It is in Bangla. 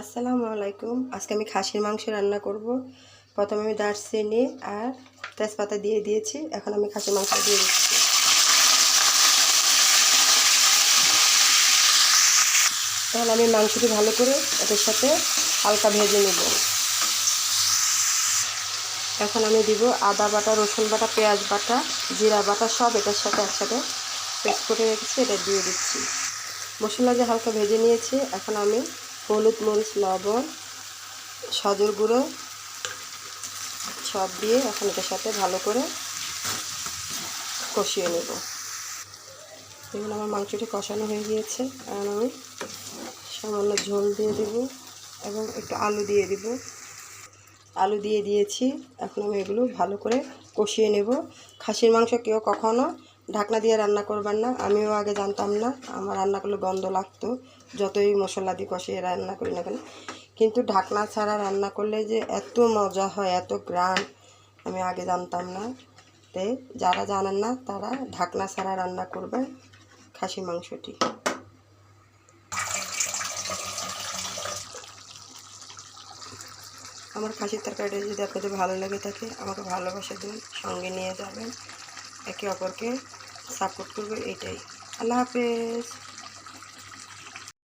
আসসালামু আলাইকুম। আজকে আমি খাসির মাংস রান্না করব। প্রথমে আমি দারচিনি আর তেজপাতা দিয়ে দিয়েছি। এখন আমি খাসির মাংস দিয়ে দিচ্ছি। তাহলে আমি মাংসটি ভালো করে এটার সাথে হালকা ভেজে নেব। এখন আমি দিব আদা বাটা, রসুন বাটা, পেঁয়াজ বাটা, জিরা বাটা, সব এটার সাথে একসাথে পেস্ট করে রেখেছি, এটা দিয়ে দিচ্ছি। মশলা যে হালকা ভেজে নিয়েছি, এখন আমি হলুদ মরিচ, লবণ, সজর গুঁড়ো, সব দিয়ে এখন এটার সাথে ভালো করে কষিয়ে নেব। দেখুন আমার মাংসটি কষানো হয়ে গিয়েছে এখন আমি সামান্য ঝোল দিয়ে দেব এবং একটু আলু দিয়ে দিব। আলু দিয়ে দিয়েছি, এখন আমি এগুলো ভালো করে কষিয়ে নেব। খাসির মাংস কেউ কখনো ঢাকনা দিয়ে রান্না করবেন না, আমিও আগে জানতাম না, আমার রান্না করলে গন্ধ লাগতো, যতই মশলা দিয়ে কষিয়ে রান্না করি না কেন। কিন্তু ঢাকনা ছাড়া রান্না করলে যে এত মজা হয়, এত গ্রান, আমি আগে জানতাম না। তাই যারা জানেন না, তারা ঢাকনা ছাড়া রান্না করবেন খাসি মাংসটি। আমার খাসির তরকারিটা যদি আপনাদের ভালো লেগে থাকে, আমাকে ভালোবাসা দিন, সঙ্গে নিয়ে যাবেন। একে অপরকে সাপোর্ট করবে এটাই। আল্লাহ হাফেজ।